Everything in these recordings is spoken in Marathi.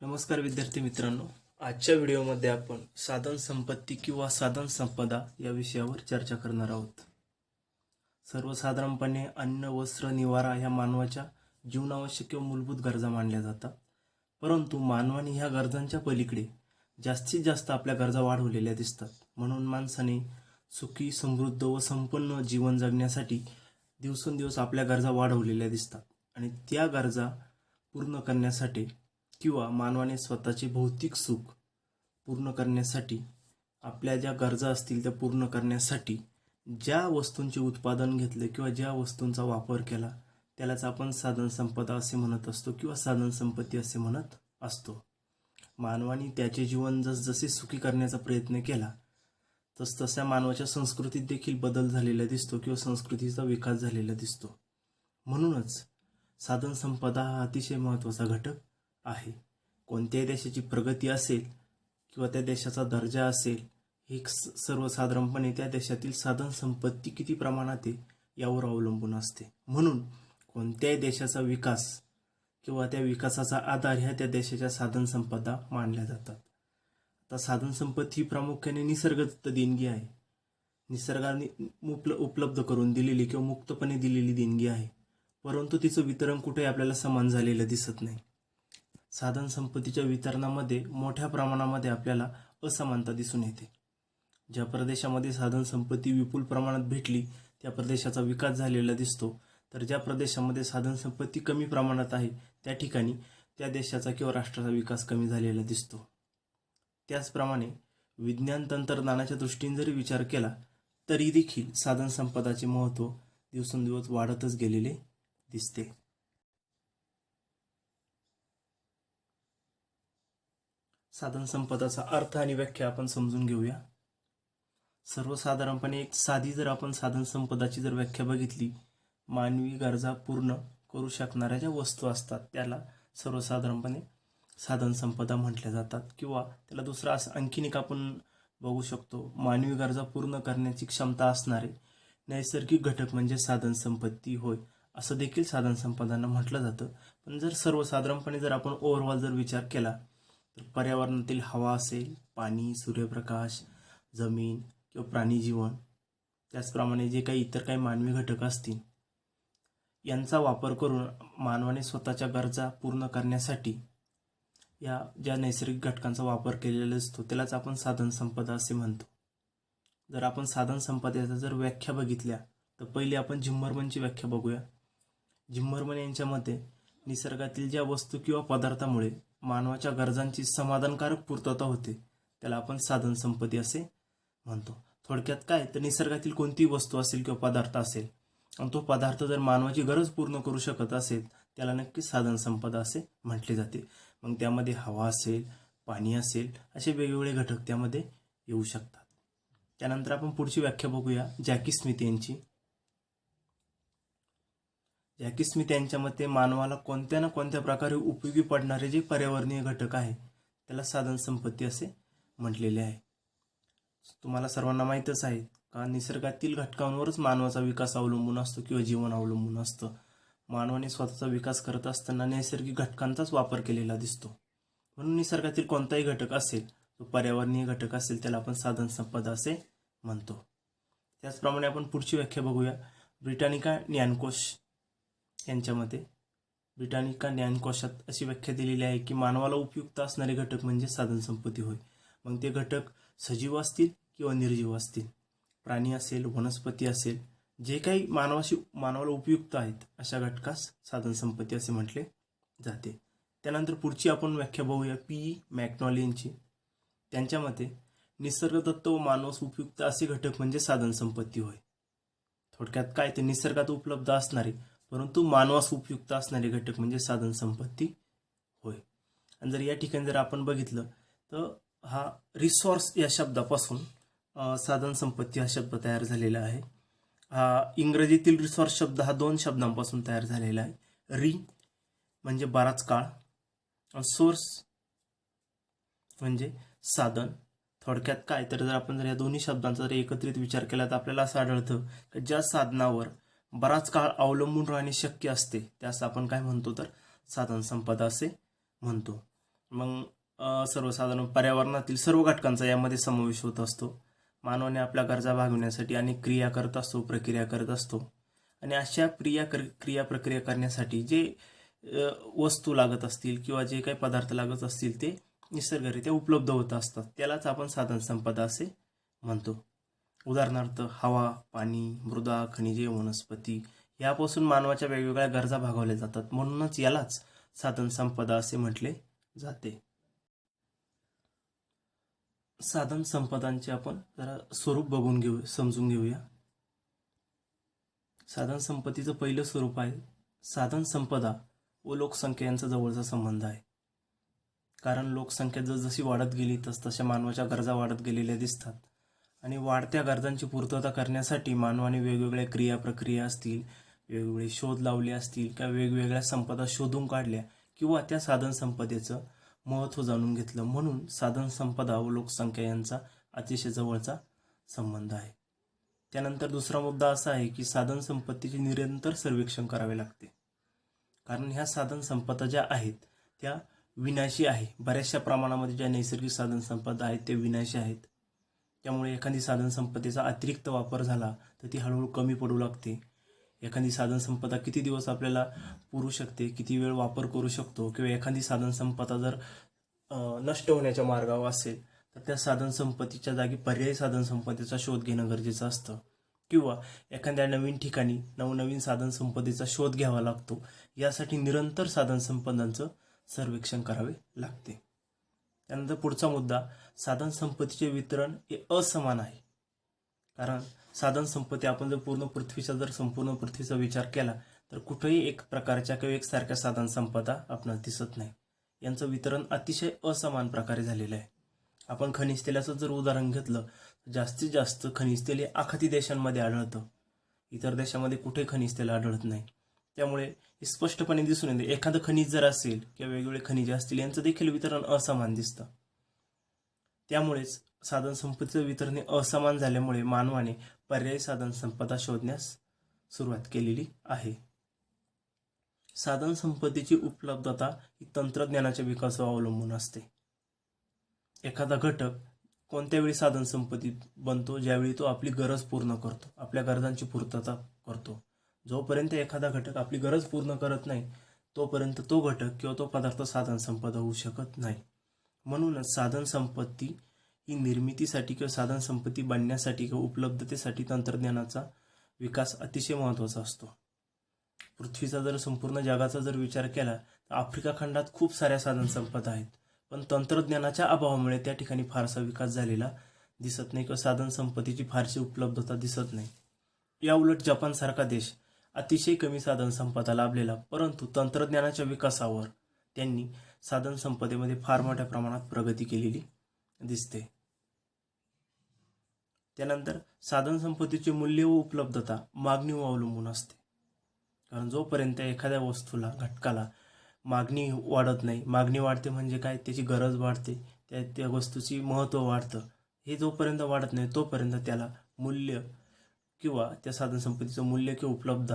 नमस्कार विद्यार्थी मित्रांनो. आजच्या व्हिडिओमध्ये आपण साधन संपत्ती किंवा साधन संपदा या विषयावर चर्चा करणार आहोत. सर्वसाधारणपणे अन्न वस्त्र निवारा ह्या मानवाच्या जीवनावश्यक किंवा मूलभूत गरजा मानल्या जातात. परंतु मानवाने ह्या गरजांच्या पलीकडे जास्तीत जास्त आपल्या गरजा वाढवलेल्या दिसतात. म्हणून माणसाने सुखी समृद्ध व संपन्न जीवन जगण्यासाठी दिवसेंदिवस आपल्या गरजा वाढवलेल्या दिसतात. आणि त्या गरजा पूर्ण करण्यासाठी किंवा मानवाने स्वतःचे भौतिक सुख पूर्ण करण्यासाठी आपल्या ज्या गरजा असतील त्या पूर्ण करण्यासाठी ज्या वस्तूंचे उत्पादन घेतले किंवा ज्या वस्तूंचा वापर केला त्यालाच आपण साधनसंपदा असे म्हणत असतो किंवा साधनसंपत्ती असे म्हणत असतो. मानवाने त्याचे जीवन जसजसे सुखी करण्याचा प्रयत्न केला तसतशा मानवाच्या संस्कृतीत देखील बदल झालेला दिसतो किंवा संस्कृतीचा विकास झालेला दिसतो. म्हणूनच साधनसंपदा हा अतिशय महत्त्वाचा घटक आहे. कोणत्याही देशाची प्रगती असेल किंवा त्या देशाचा दर्जा असेल हे स- सर्वसाधारणपणे त्या देशातील साधन संपत्ती किती प्रमाणात आहे यावर अवलंबून असते. म्हणून कोणत्याही देशाचा विकास किंवा त्या विकासाचा आधार ह्या त्या देशाच्या साधन संपदा मानल्या जातात. आता साधन संपत्ती ही प्रामुख्याने निसर्गदत्त देणगी आहे. निसर्गाने उपल उपलब्ध करून दिलेली किंवा मुक्तपणे दिलेली देणगी आहे. परंतु तिचं वितरण कुठेही आपल्याला समान झालेलं दिसत नाही. साधन संपत्तीच्या वितरणामध्ये मोठ्या प्रमाणामध्ये आपल्याला असमानता दिसून येते. ज्या प्रदेशामध्ये साधन संपत्ती विपुल प्रमाणात भेटली त्या प्रदेशाचा विकास झालेला दिसतो. तर ज्या प्रदेशामध्ये साधन संपत्ती कमी प्रमाणात आहे त्या ठिकाणी त्या देशाचा किंवा राष्ट्राचा विकास कमी झालेला दिसतो. त्याचप्रमाणे विज्ञान तंत्रज्ञानाच्या दृष्टीने जरी विचार केला तरी देखील साधन संपदाचे महत्त्व दिवसेंदिवस वाढतच गेलेले दिसते. साधन संपदाचा अर्थ आणि व्याख्या आपण समजून घेऊया. सर्वसाधारणपणे एक साधी जर आपण साधन संपदाची जर व्याख्या बघितली मानवी गरजा पूर्ण करू शकणाऱ्या ज्या वस्तू असतात त्याला सर्वसाधारणपणे साधन संपदा म्हटल्या जातात. किंवा त्याला दुसरा असं आणखीन एक आपण बघू शकतो मानवी गरजा पूर्ण करण्याची क्षमता असणारे नैसर्गिक घटक म्हणजे साधन संपत्ती होय असं देखील साधन संपदांना म्हटलं जातं. पण जर सर्वसाधारणपणे जर आपण ओव्हरऑल जर विचार केला तर पर्यावरणातील हवा असेल पाणी सूर्यप्रकाश जमीन किंवा प्राणी जीवन त्याचप्रमाणे जे काही इतर काही मानवी घटक असतील यांचा वापर करून मानवाने स्वतःच्या गरजा पूर्ण करण्यासाठी या ज्या नैसर्गिक घटकांचा वापर केलेला असतो त्यालाच आपण साधनसंपदा असे म्हणतो. जर आपण साधनसंपदेचा जर व्याख्या बघितल्या तर पहिली आपण झिम्मरमनची व्याख्या बघूया. झिम्मरमन यांच्या मते निसर्गातील ज्या वस्तू किंवा पदार्थामुळे मानवाच्या गरजांची समाधानकारक पूर्तता होते. त्याला आपण साधन संपत्ती असे म्हणतो. थोडक्यात काय? तर निसर्गातील कोणतीही वस्तू असेल किंवा पदार्थ असेल आणि तो पदार्थ जर मानवाची गरज पूर्ण करू शकत असेल त्याला नक्कीच साधन संपदा असे म्हटले जाते. मग त्यामध्ये हवा असेल पाणी असेल असे वेगवेगळे घटक त्यामध्ये येऊ शकतात. त्यानंतर आपण पुढची व्याख्या बघूया जॅकी स्मिथ यांची. जॅकी स्मिथ यांच्या मते मानवाला कोणत्या ना कोणत्या प्रकारे उपयोगी पडणारे जे पर्यावरणीय घटक आहे त्याला साधन संपत्ती असे म्हटलेले आहे. तुम्हाला सर्वांना माहीतच आहे का निसर्गातील घटकांवरच मानवाचा विकास अवलंबून असतो किंवा जीवन अवलंबून असतं. मानवाने स्वतःचा विकास करत असताना नैसर्गिक घटकांचाच वापर केलेला दिसतो. म्हणून निसर्गातील कोणताही घटक असेल तो पर्यावरणीय घटक असेल त्याला आपण साधन संपदा असे म्हणतो. त्याचप्रमाणे आपण पुढची व्याख्या बघूया. ब्रिटानिका ज्ञानकोश यांच्या मते ब्रिटानिका ज्ञानकोशात अशी व्याख्या दिलेली आहे की मानवाला उपयुक्त असणारे घटक म्हणजे साधनसंपत्ती होय. मग ते घटक सजीव असतील किंवा निर्जीव असतील? प्राणी असेल वनस्पती असेल जे काही मानवाशी मानवाला उपयुक्त आहेत अशा घटकास साधनसंपत्ती असे म्हटले जाते. त्यानंतर पुढची आपण व्याख्या बघूया पी. ई यांची त्यांच्या मते निसर्गदत्त व मानवास उपयुक्त असे घटक म्हणजे साधनसंपत्ती होय. थोडक्यात काय ते निसर्गात उपलब्ध असणारे परंतु मानवास उपयुक्त असणारे घटक म्हणजे साधन संपत्ती होय. आणि जर या ठिकाणी जर आपण बघितलं तर हा रिसोर्स या शब्दापासून साधन संपत्ती हा शब्द तयार झालेला आहे. हा इंग्रजीतील रिसोर्स शब्द हा दोन शब्दांपासून तयार झालेला आहे. री म्हणजे बराच काळ सोर्स म्हणजे साधन. थोडक्यात काय तर जर आपण जर या दोन्ही शब्दांचा जर एकत्रित विचार केला तर आपल्याला असं आढळतं की ज्या साधनावर बराच काळ अवलंबून राहणे शक्य असते. त्यास आपण काय म्हणतो तर? साधन संपदा असे म्हणतो. मग सर्वसाधारण पर्यावरणातील सर्व घटकांचा यामध्ये समावेश होत असतो. मानवाने आपल्या गरजा भागवण्यासाठी अनेक क्रिया करत असतो प्रक्रिया करत असतो. आणि अशा क्रिया कर क्रिया प्रक्रिया करण्यासाठी जे वस्तू लागत असतील किंवा जे काही पदार्थ लागत असतील ते निसर्गरित्या उपलब्ध होत असतात. त्यालाच आपण साधन संपदा असे म्हणतो. उदाहरणार्थ हवा पाणी मृदा खनिजे वनस्पती यापासून मानवाच्या वेगवेगळ्या गरजा भागवल्या जातात. म्हणूनच यालाच साधन संपदा असे म्हटले जाते. साधन संपदांचे आपण जरा स्वरूप बघून घेऊ समजून घेऊया. साधन संपत्तीचं पहिलं स्वरूप आहे साधन संपदा व लोकसंख्या यांचा जवळचा संबंध आहे. कारण लोकसंख्या जसजशी वाढत गेली तस तशा मानवाच्या गरजा वाढत गेलेल्या दिसतात. आणि वाढत्या गरजांची पूर्तता करण्यासाठी मानवाने वेगवेगळ्या क्रिया प्रक्रिया असतील वेगवेगळे शोध लावले असतील किंवा वेगवेगळ्या संपदा शोधून काढल्या किंवा त्या साधनसंपदेचं महत्त्व जाणून घेतलं म्हणून साधनसंपदा व लोकसंख्या यांचा अतिशय जवळचा संबंध आहे. त्यानंतर दुसरा मुद्दा असा आहे की साधनसंपत्तीचे निरंतर सर्वेक्षण करावे लागते. कारण ह्या साधनसंपदा ज्या आहेत त्या विनाशी आहे. बऱ्याचशा प्रमाणामध्ये ज्या नैसर्गिक साधनसंपदा आहेत त्या विनाशी आहेत. त्यामुळे एखादी साधनसंपत्तीचा अतिरिक्त वापर झाला तर ती हळूहळू कमी पडू लागते. एखादी साधनसंपदा किती दिवस आपल्याला पुरू शकते किती वेळ वापर करू शकतो किंवा एखादी साधनसंपदा जर नष्ट होण्याच्या मार्गावर असेल तर त्या साधनसंपत्तीच्या जागी पर्यायी साधनसंपत्तीचा शोध घेणं गरजेचं असतं. किंवा एखाद्या नवीन ठिकाणी नवनवीन साधनसंपत्तीचा शोध घ्यावा लागतो. यासाठी निरंतर साधनसंपदांचं सर्वेक्षण करावे लागते. त्यानंतर पुढचा मुद्दा साधन संपत्तीचे वितरण हे असमान आहे. कारण साधन संपत्ती आपण जर पूर्ण पृथ्वीचा जर संपूर्ण पृथ्वीचा विचार केला तर कुठेही एक प्रकारच्या किंवा एकसारख्या साधन संपदा आपणास दिसत नाही. यांचं वितरण अतिशय असमान प्रकारे झालेलं आहे. आपण खनिज तेलाचं जर उदाहरण घेतलं तर जास्तीत जास्त खनिज तेल हे आखाती देशांमध्ये आढळतं. इतर देशामध्ये कुठे खनिज तेल आढळत नाही. त्यामुळे हे स्पष्टपणे दिसून येते. एखादं खनिज जर असेल किंवा वेगवेगळे खनिजे असतील यांचं देखील वितरण असमान दिसतं. त्यामुळेच साधन संपत्तीचं वितरण असमान झाल्यामुळे मानवाने पर्यायी साधन संपदा शोधण्यास सुरुवात केलेली आहे. साधन संपत्तीची उपलब्धता ही तंत्रज्ञानाच्या विकासावर अवलंबून असते. एखादा घटक कोणत्या वेळी साधन संपत्तीत बनतो ज्यावेळी तो आपली गरज पूर्ण करतो आपल्या गरजांची पूर्तता करतो. जोपर्यंत एखादा घटक आपली गरज पूर्ण करत नाही तोपर्यंत तो घटक किंवा तो पदार्थ साधन संपदा होऊ शकत नाही. म्हणूनच साधन संपत्ती ही निर्मितीसाठी किंवा साधन संपत्ती बनण्यासाठी किंवा उपलब्धतेसाठी तंत्रज्ञानाचा विकास अतिशय महत्त्वाचा असतो. पृथ्वीचा जर संपूर्ण जगाचा जर विचार केला तर आफ्रिका खंडात खूप साऱ्या साधन संपदा आहेत. पण तंत्रज्ञानाच्या अभावामुळे त्या ठिकाणी फारसा विकास झालेला दिसत नाही किंवा साधन संपत्तीची फारशी उपलब्धता दिसत नाही. या उलट जपानसारखा देश अतिशय कमी साधन संपदा लाभलेला परंतु तंत्रज्ञानाच्या विकासावर त्यांनी साधन संपदेमध्ये फार मोठ्या प्रमाणात प्रगती केलेली दिसते. त्यानंतर साधन संपत्तीचे मूल्य व उपलब्धता मागणीवर अवलंबून असते. कारण जोपर्यंत एखाद्या वस्तूला घटकाला मागणी वाढत नाही मागणी वाढते म्हणजे काय? त्याची गरज वाढते त्या त्या वस्तूची महत्त्व वाढतं. हे जोपर्यंत वाढत नाही तोपर्यंत त्याला मूल्य किंवा त्या साधनसंपत्तीचं मूल्य किंवा उपलब्ध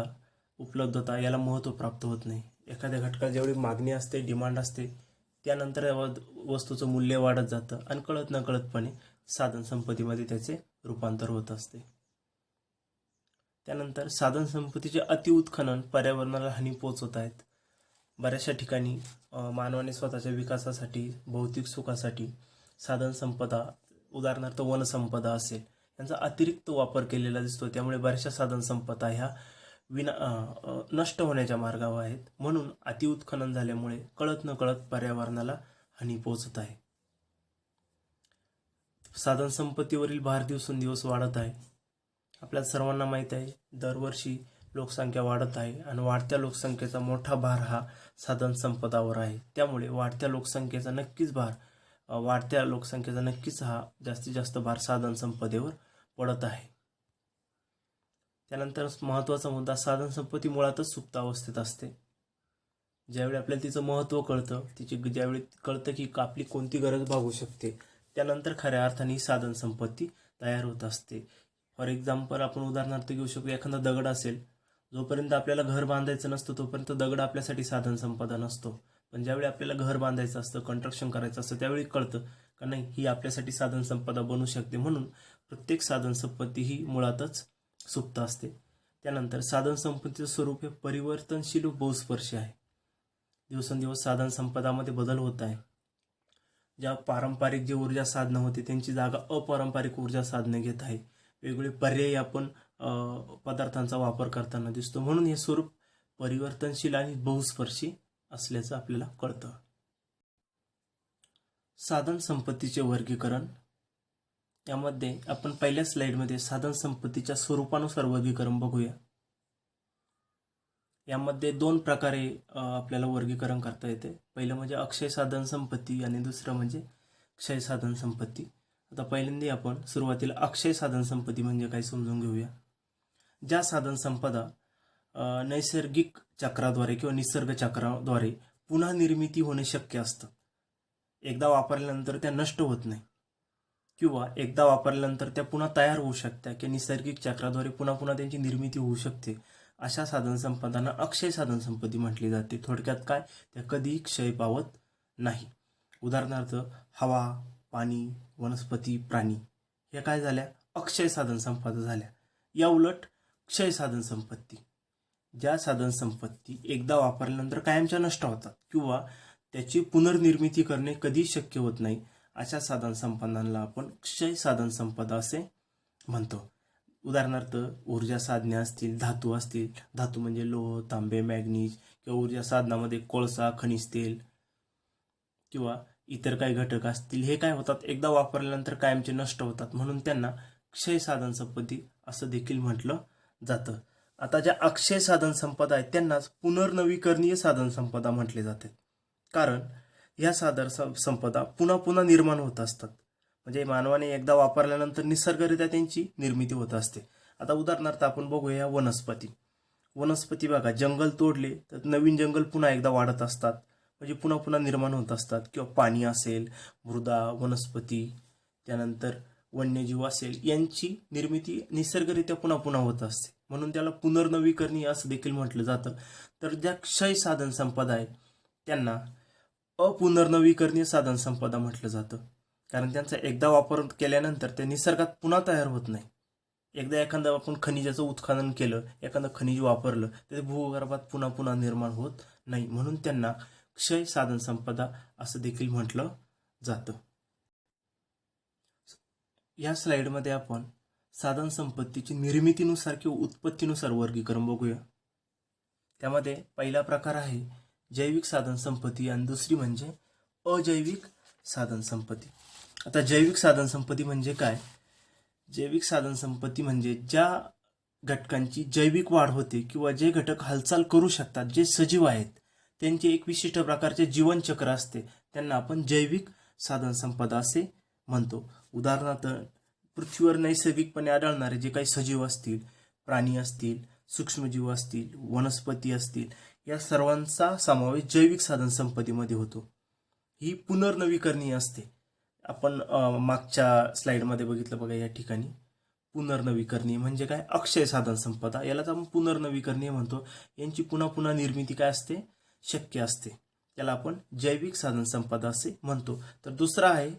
उपलब्धता याला महत्त्व प्राप्त होत नाही. एखाद्या घटकाला जेवढी मागणी असते डिमांड असते त्यानंतर वस्तूचं मूल्य वाढत जातं आणि कळत नकळतपणे साधन संपत्तीमध्ये त्याचे रूपांतर होत असते. त्यानंतर साधन संपत्तीचे अतिउत्खनन पर्यावरणाला हानी पोचवत आहेत. बऱ्याचशा ठिकाणी मानवाने स्वतःच्या विकासासाठी भौतिक सुखासाठी साधन संपदा उदाहरणार्थ वनसंपदा असेल यांचा अतिरिक्त वापर केलेला दिसतो. त्यामुळे बऱ्याचशा साधन संपदा ह्या विना नष्ट होण्याच्या मार्गावर आहेत. म्हणून अतिउत्खनन झाल्यामुळे कळत न कळत पर्यावरणाला हानी पोचत आहे. साधन संपत्तीवरील भार दिवसेंदिवस वाढत आहे. आपल्या सर्वांना माहीत आहे दरवर्षी लोकसंख्या वाढत आहे आणि वाढत्या लोकसंख्येचा मोठा भार हा साधन संपदावर आहे. त्यामुळे वाढत्या लोकसंख्येचा नक्कीच भार वाढत्या लोकसंख्येचा नक्कीच हा जास्तीत जास्त भार साधन संपदेवर पडत आहे. त्यानंतर महत्त्वाचा मुद्दा साधन संपत्ती मुळातच सुप्त अवस्थेत असते. ज्यावेळी आपल्याला तिचं महत्त्व कळतं तिची ज्यावेळी कळतं की आपली कोणती गरज भागू शकते त्यानंतर खऱ्या अर्थाने ही साधन संपत्ती तयार होत असते. फॉर एक्झाम्पल आपण उदाहरणार्थ घेऊ शकतो एखादा दगड असेल जोपर्यंत आपल्याला घर बांधायचं नसतं तोपर्यंत दगड आपल्यासाठी साधन संपदा नसतो. पण ज्यावेळी आपल्याला घर बांधायचं असतं कन्स्ट्रक्शन करायचं असतं त्यावेळी कळतं का नाही ही आपल्यासाठी साधन संपदा बनू शकते. म्हणून प्रत्येक साधन संपत्ती ही मुळातच सुप्त असते. त्यानंतर साधन संपत्तीचं स्वरूप हे परिवर्तनशील व बहुस्पर्शी आहे. दिवसेंदिवस साधन संपदामध्ये बदल होत आहे. ज्या पारंपरिक जी ऊर्जा साधनं होती त्यांची जागा अपारंपरिक ऊर्जा साधने घेत आहे. वेगवेगळे पर्यायी आपण पदार्थांचा वापर करताना दिसतो. म्हणून हे स्वरूप परिवर्तनशील आणि बहुस्पर्शी असल्याचं आपल्याला कळतं. साधन संपत्तीचे वर्गीकरण यामध्ये आपण पहिल्या स्लाइडमध्ये साधन संपत्तीच्या स्वरूपानुसार वर्गीकरण बघूया. यामध्ये दोन प्रकारे आपल्याला वर्गीकरण करता येते. पहिलं म्हणजे अक्षय साधन संपत्ती आणि दुसरं म्हणजे क्षय साधन संपत्ती. आता पहिल्यांदा आपण सुरुवातीला अक्षय साधन संपत्ती म्हणजे काय समजून घेऊया. ज्या साधन संपदा नैसर्गिक चक्राद्वारे किंवा निसर्ग चक्राद्वारे पुन्हा निर्मिती होणे शक्य असतं. एकदा वापरल्यानंतर त्या नष्ट होत नाही. किंवा एकदा वापरल्यानंतर त्या पुन्हा तयार होऊ शकत्या किंवा निसर्गिक चक्राद्वारे पुन्हा पुन्हा त्यांची निर्मिती होऊ शकते. अशा साधनसंपदांना अक्षय साधनसंपत्ती म्हटली जाते. थोडक्यात काय? त्या कधीही क्षय पावत नाही. उदाहरणार्थ हवा पाणी वनस्पती प्राणी या काय झाल्या? अक्षय साधनसंपदा झाल्या. या उलट क्षय साधनसंपत्ती ज्या साधनसंपत्ती एकदा वापरल्यानंतर कायमच्या नष्ट होतात किंवा त्याची पुनर्निर्मिती करणे कधीच शक्य होत नाही अशा साधन संपदांना आपण क्षय साधन संपदा असे म्हणतो. उदाहरणार्थ ऊर्जा साधने असतील धातू असतील. धातू म्हणजे लोह तांबे मॅग्नीज किंवा ऊर्जा साधनामध्ये कोळसा खनिज तेल किंवा इतर काही घटक असतील. हे काय होतात? एकदा वापरल्यानंतर कायमचे नष्ट होतात. म्हणून त्यांना क्षय साधन संपत्ती असं देखील म्हटलं जातं. आता ज्या अक्षय साधन संपदा आहेत त्यांनाच पुनर्नवीकरणीय साधन संपदा म्हटले जाते. कारण ह्या सादर संपदा पुन्हा पुन्हा निर्माण होत असतात. म्हणजे मानवाने एकदा वापरल्यानंतर निसर्गरित्या त्यांची निर्मिती होत असते. आता उदाहरणार्थ आपण बघूया वनस्पती. वनस्पती बघा जंगल तोडले तर नवीन जंगल पुन्हा एकदा वाढत असतात. म्हणजे पुन्हा पुन्हा निर्माण होत असतात. किंवा पाणी असेल मृदा वनस्पती त्यानंतर वन्यजीव असेल यांची निर्मिती निसर्गरित्या पुन्हा पुन्हा होत असते. म्हणून त्याला पुनर्नवीकरणीय असं देखील म्हटलं जातं. तर ज्या क्षय साधन संपदा आहेत त्यांना अपुनर्नवीकरणीय साधन संपदा म्हटलं जातं. कारण त्यांचा एकदा वापर केल्यानंतर ते निसर्गात पुन्हा तयार होत नाही. एकदा एखादं आपण खनिजाचं उत्खनन केलं एखादं खनिज वापरलं तर ते भूगर्भात पुन्हा पुन्हा निर्माण होत नाही म्हणून त्यांना क्षय साधन संपदा असं देखील म्हटलं जातं. या स्लाइडमध्ये आपण साधन संपत्तीची निर्मितीनुसार किंवा उत्पत्तीनुसार वर्गीकरण बघूया. त्यामध्ये पहिला प्रकार आहे जैविक साधन संपत्ती आणि दुसरी म्हणजे अजैविक साधन संपत्ती. आता जैविक साधन संपत्ती म्हणजे काय? जैविक साधन संपत्ती म्हणजे ज्या घटकांची जैविक वाढ होते किंवा जे घटक हालचाल करू शकतात जे सजीव आहेत त्यांचे एक विशिष्ट प्रकारचे जीवनचक्र असते. त्यांना आपण जैविक साधन संपदा असे म्हणतो. उदाहरणार्थ पृथ्वीवर नैसर्गिकपणे आढळणारे जे काही सजीव असतील प्राणी असतील सूक्ष्मजीव असतील वनस्पती असतील या सर्वांचा समावेश जैविक साधन संपत्तीमध्ये होतो. ही पुनर्नवीकरणीय असते. आपण मागच्या स्लाईडमध्ये बघितलं बघा या ठिकाणी. पुनर्नवीकरणीय म्हणजे काय? अक्षय साधन संपदा यालाच आपण पुनर्नवीकरणीय म्हणतो. यांची पुन्हा पुन्हा निर्मिती काय असते? शक्य असते. त्याला आपण जैविक साधन संपदा असे म्हणतो. तर दुसरा आहे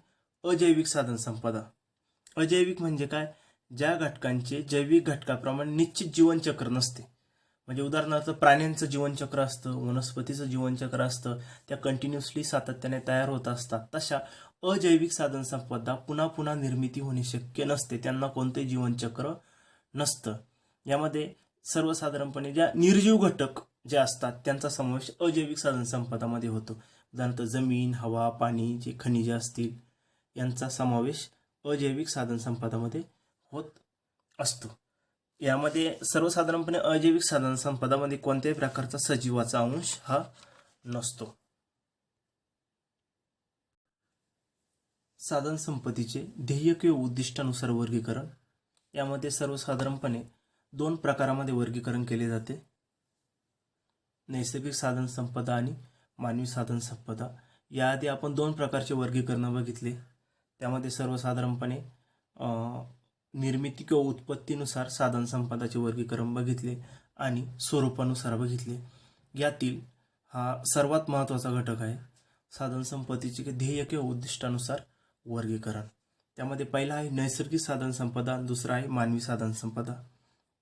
अजैविक साधन संपदा अजैविक म्हणजे काय? ज्या घटकांचे जैविक घटकाप्रमाणे निश्चित जीवनचक्र नसते. म्हणजे उदाहरणार्थ प्राण्यांचं जीवनचक्र असतं वनस्पतीचं जीवनचक्र असतं त्या कंटिन्युअसली सातत्याने तयार होत असतात. तशा अजैविक साधनसंपदा पुन्हा पुन्हा निर्मिती होणे शक्य नसते. त्यांना कोणते जीवनचक्र नसतं. यामध्ये सर्वसाधारणपणे ज्या निर्जीव घटक जे असतात त्यांचा समावेश अजैविक साधनसंपदामध्ये होतो. उदाहरणार्थ जमीन हवा पाणी जे खनिजे असतील यांचा समावेश अजैविक साधनसंपदामध्ये होत असतो. यामध्ये सर्वसाधारणपणे अजैविक साधन संपदामध्ये कोणत्याही प्रकारचा सजीवाचा अंश हा नसतो. साधन संपत्तीचे ध्येय किंवा उद्दिष्टानुसार वर्गीकरण. यामध्ये सर्वसाधारणपणे दोन प्रकारामध्ये वर्गीकरण केले जाते. नैसर्गिक साधन संपदा आणि मानवी साधन संपदा. याआधी आपण दोन प्रकारचे वर्गीकरण बघितले. त्यामध्ये सर्वसाधारणपणे निर्मिती किंवा उत्पत्तीनुसार साधन संपदाचे वर्गीकरण बघितले आणि स्वरूपानुसार बघितले. यातील हा सर्वात महत्त्वाचा घटक आहे साधन संपत्तीचे ध्येय किंवा उद्दिष्टानुसार वर्गीकरण. त्यामध्ये पहिला आहे नैसर्गिक साधन संपदा दुसरा आहे मानवी साधन संपदा.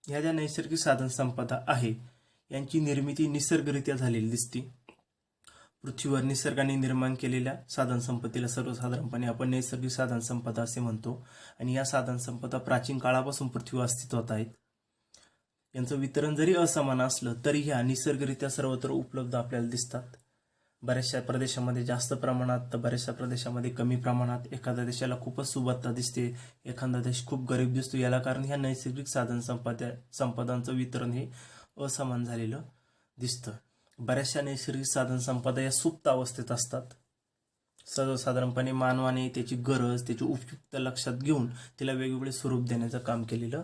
ह्या ज्या नैसर्गिक साधन संपदा आहे यांची निर्मिती निसर्गरित्या झालेली दिसते. पृथ्वीवर निसर्गाने निर्माण केलेल्या साधन संपत्तीला सर्वसाधारणपणे आपण नैसर्गिक साधन संपदा असे म्हणतो. आणि या साधन संपदा प्राचीन काळापासून पृथ्वीवर अस्तित्वात आहेत. यांचं वितरण जरी असमान असलं तरी ह्या निसर्गरित्या सर्वत्र उपलब्ध आपल्याला दिसतात. बऱ्याचशा प्रदेशामध्ये जास्त प्रमाणात तर बऱ्याचशा प्रदेशामध्ये कमी प्रमाणात एखाद्या देशाला खूपच सुबत्ता दिसते एखादा देश खूप गरीब दिसतो. याला कारण ह्या नैसर्गिक साधन संपदा संपदांचं वितरण हे असमान झालेलं दिसतं. बऱ्याचशा नैसर्गिक साधन संपदा या सुप्त अवस्थेत असतात. सर्वसाधारणपणे मानवाने त्याची गरज त्याची उपयुक्त लक्षात घेऊन तिला वेगवेगळे स्वरूप देण्याचं काम केलेलं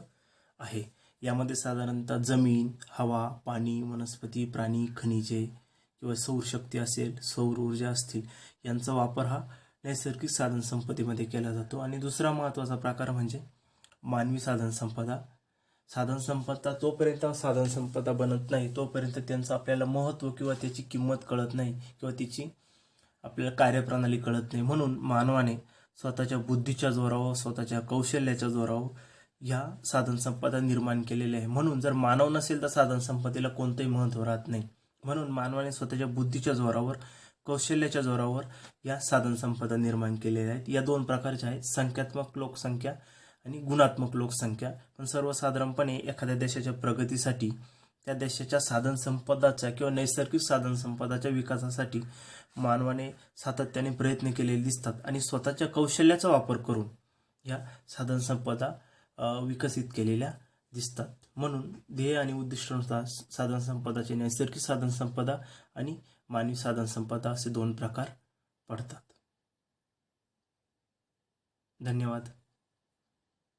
आहे. यामध्ये साधारणतः जमीन हवा पाणी वनस्पती प्राणी खनिजे किंवा सौरशक्ती असेल सौर ऊर्जा असतील यांचा वापर हा नैसर्गिक साधनसंपत्तीमध्ये केला जातो. आणि दुसरा महत्त्वाचा प्रकार म्हणजे मानवी साधनसंपदा साधन संपदा तोपर्यंत साधन संपदा बनत नाही तोपर्यंत त्यांचं आपल्याला महत्त्व किंवा त्याची किंमत कळत नाही किंवा तिची आपल्याला कार्यप्रणाली कळत नाही. म्हणून मानवाने स्वतःच्या बुद्धीच्या जोरावर स्वतःच्या कौशल्याच्या जोरावर ह्या साधन संपदा निर्माण केलेल्या आहे म्हणून जर मानव नसेल तर साधन संपत्तीला कोणतंही महत्त्व राहत नाही. म्हणून मानवाने स्वतःच्या बुद्धीच्या जोरावर कौशल्याच्या जोरावर या साधन संपदा निर्माण केलेल्या आहेत. या दोन प्रकारच्या आहेत. संख्यात्मक लोकसंख्या आणि गुणात्मक लोकसंख्या. पण सर्वसाधारणपणे एखाद्या देशाच्या प्रगतीसाठी त्या देशाच्या साधनसंपदाच्या किंवा नैसर्गिक साधनसंपदाच्या विकासासाठी मानवाने सातत्याने प्रयत्न केलेले दिसतात आणि स्वतःच्या कौशल्याचा वापर करून या साधनसंपदा विकसित केलेल्या दिसतात. म्हणून ध्येय आणि उद्दिष्टानुसार साधनसंपदाचे नैसर्गिक साधनसंपदा आणि मानवी साधनसंपदा असे दोन प्रकार पडतात. धन्यवाद.